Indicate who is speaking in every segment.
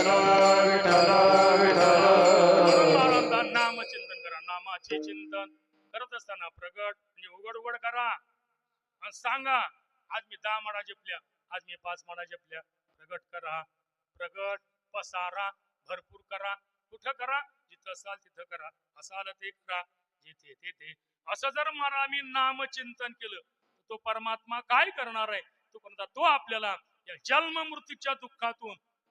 Speaker 1: विठ्ठल विठ्ठल विठ्ठल
Speaker 2: नाम चिंतन करा नामाचे चिंतन. करत असताना प्रगट म्हणजे उघड उघड करा. आणि सांगा आज मी दहा माडा जपल्या आज मी पाच माडा जपल्या. प्रगट करा प्रगट पसारा भरपूर करा. कुठं करा? जिथं असाल तिथं करा. असाल ते करा. जिथे तेथे असं जर मला मी नामचिंतन केलं तो परमात्मा काय करणार आहे? तो कोणता? तो आपल्याला या जन्म मृत्यूच्या दुःखातून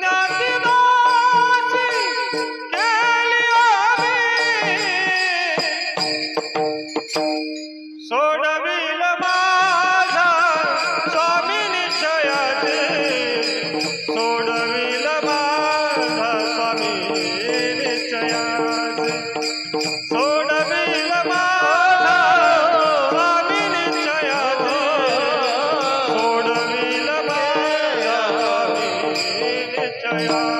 Speaker 3: not deny. yeah.